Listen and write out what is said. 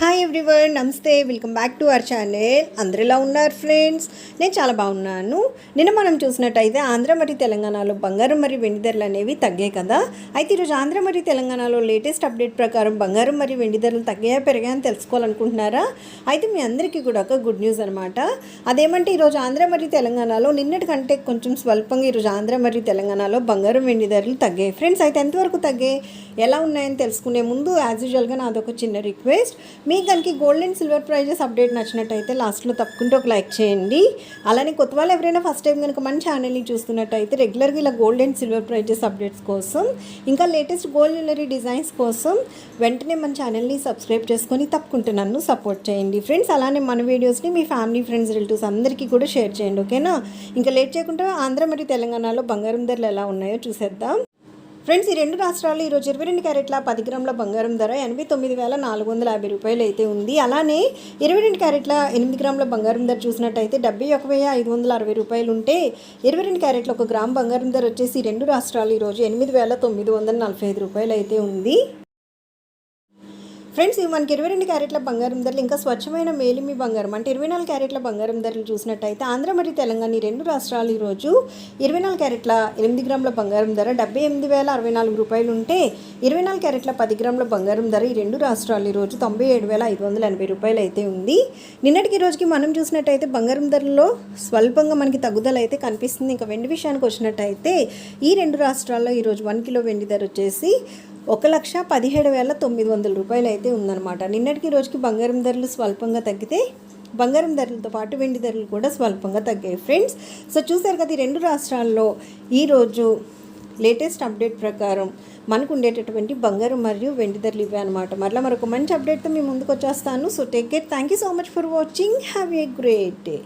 Hi everyone నమస్తే. Welcome back to our channel అందరు ఎలా ఉన్నారు ఫ్రెండ్స్ నేను చాలా బాగున్నాను. నిన్న మనం చూసినట్టయితే ఆంధ్ర మరియు తెలంగాణలో బంగారం మరియు వెండి ధరలు అనేవి తగ్గాయి కదా? అయితే ఈరోజు ఆంధ్ర మరియు తెలంగాణలో లేటెస్ట్ అప్డేట్ ప్రకారం బంగారం మరియు వెండి ధరలు తగ్గాయా పెరిగాయని తెలుసుకోవాలనుకుంటున్నారా? అయితే మీ అందరికీ కూడా ఒక గుడ్ న్యూస్ అనమాట అదేమంటే ఈరోజు ఆంధ్ర మరియు తెలంగాణలో నిన్నటి కంటే కొంచెం స్వల్పంగా ఈరోజు ఆంధ్ర మరియు తెలంగాణలో బంగారం వెండి ధరలు తగ్గాయి. ఫ్రెండ్స్ అయితే ఎంతవరకు తగ్గాయి? ఎలా ఉన్నాయని తెలుసుకునే ముందు యాజ్ యూజువల్గా నాదొక చిన్న రిక్వెస్ట్ మీకు కనుక gold and silver prizes update నచ్చినట్టయితే లాస్ట్లో తప్పకుండా ఒక లైక్ చేయండి. అలానే కొత్త వాళ్ళు ఎవరైనా ఫస్ట్ టైం కనుక మన ఛానల్ని చూస్తున్నట్టయితే రెగ్యులర్గా ఇలా gold and silver prizes updates కోసం ఇంకా లేటెస్ట్ గోల్డ్ జ్యువెలరీ డిజైన్స్ కోసం వెంటనే మన ఛానల్ని సబ్స్క్రైబ్ చేసుకొని తప్పకుండా నన్ను సపోర్ట్ చేయండి. ఫ్రెండ్స్ అలానే మన వీడియోస్ని మీ ఫ్యామిలీ ఫ్రెండ్స్ రిలేటివ్స్ అందరికీ కూడా షేర్ చేయండి ఓకేనా ఇంకా లేట్ చేయకుండా ఆంధ్ర మరియు తెలంగాణలో బంగారం ధరలు ఎలా ఉన్నాయో చూసేద్దాం. ఫ్రెండ్స్ ఈ రెండు రాష్ట్రాలు ఈరోజు ఇరవై రెండు క్యారెట్ల పది గ్రాముల బంగారం ధర ఎనభై తొమ్మిది వేల నాలుగు వందల యాభై రూపాయలు అయితే ఉంది. అలానే ఇరవై రెండు క్యారెట్ల ఎనిమిది గ్రాముల బంగారం ధర చూసినట్టయితే డెబ్బై ఒక వెయ్యి ఐదు వందల అరవై రూపాయలు ఉంటే ఇరవై రెండు క్యారెట్ల ఒక గ్రామ్ బంగారం ధర వచ్చేసి రెండు రాష్ట్రాలు ఈరోజు ఎనిమిది వేల తొమ్మిది వందల నలభై ఐదు రూపాయలు అయితే ఉంది. ఫ్రెండ్స్ ఇవి మనకి ఇరవై రెండు క్యారెట్ల బంగారం ధరలు ఇంకా స్వచ్ఛమైన మేలిమి బంగారం. అంటే ఇరవై నాలుగు క్యారెట్ల బంగారం ధరలు చూసినట్టయితే ఆంధ్ర మరియు తెలంగాణ ఈ రెండు రాష్ట్రాలు ఈరోజు ఇరవై నాలుగు క్యారెట్ల ఎనిమిది గ్రాముల బంగారం ధర డెబ్బై ఎనిమిది వేల అరవై నాలుగు రూపాయలు ఉంటే ఇరవై నాలుగు క్యారెట్ల పది గ్రాముల బంగారం ధర ఈ రెండు రాష్ట్రాలు ఈరోజు తొంభై ఏడు వేల ఐదు వందల ఎనభై రూపాయలు అయితే ఉంది. నిన్నటికి ఈ రోజుకి మనం చూసినట్టయితే బంగారం ధరల్లో స్వల్పంగా మనకి తగ్గుదల అయితే కనిపిస్తుంది. ఇంకా వెండి విషయానికి వచ్చినట్టయితే ఈ రెండు రాష్ట్రాల్లో ఈరోజు వన్ కిలో వెండి ధర వచ్చేసి ఒక లక్ష పదిహేడు వేల తొమ్మిది వందల రూపాయలు అయితే ఉందన్నమాట. నిన్నటికి రోజుకి బంగారం ధరలు స్వల్పంగా తగ్గితే బంగారం ధరలతో పాటు వెండి ధరలు కూడా స్వల్పంగా తగ్గాయి ఫ్రెండ్స్. సో చూసారు కదా ఈ రెండు రాష్ట్రాల్లో ఈరోజు లేటెస్ట్ అప్డేట్ ప్రకారం మనకు ఉండేటటువంటి బంగారం మరియు వెండి ధరలు ఇవే అనమాట మరలా మరొక మంచి అప్డేట్తో మీ ముందుకు వచ్చేస్తాను. So take care. Thank you so much for watching. Have a great day.